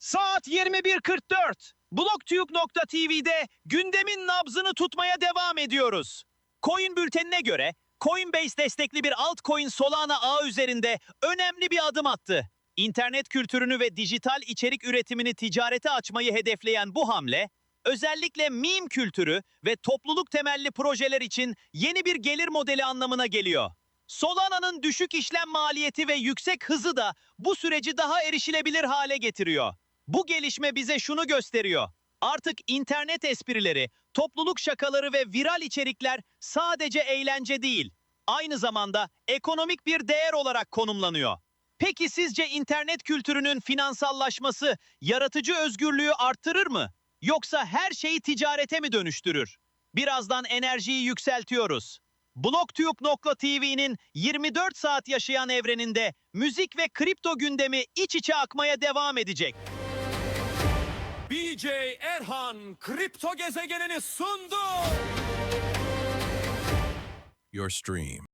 Saat 21.44. Blogtube.tv'de gündemin nabzını tutmaya devam ediyoruz. Coin bültenine göre Coinbase destekli bir altcoin Solana ağı üzerinde önemli bir adım attı. İnternet kültürünü ve dijital içerik üretimini ticarete açmayı hedefleyen bu hamle, özellikle meme kültürü ve topluluk temelli projeler için yeni bir gelir modeli anlamına geliyor. Solana'nın düşük işlem maliyeti ve yüksek hızı da bu süreci daha erişilebilir hale getiriyor. Bu gelişme bize şunu gösteriyor. Artık internet esprileri, topluluk şakaları ve viral içerikler sadece eğlence değil, aynı zamanda ekonomik bir değer olarak konumlanıyor. Peki sizce internet kültürünün finansallaşması yaratıcı özgürlüğü arttırır mı? Yoksa her şeyi ticarete mi dönüştürür? Birazdan enerjiyi yükseltiyoruz. Blogtube.tv'nin 24 saat yaşayan evreninde müzik ve kripto gündemi iç içe akmaya devam edecek. BJ Erhan kripto gezegenini sundu. Your stream.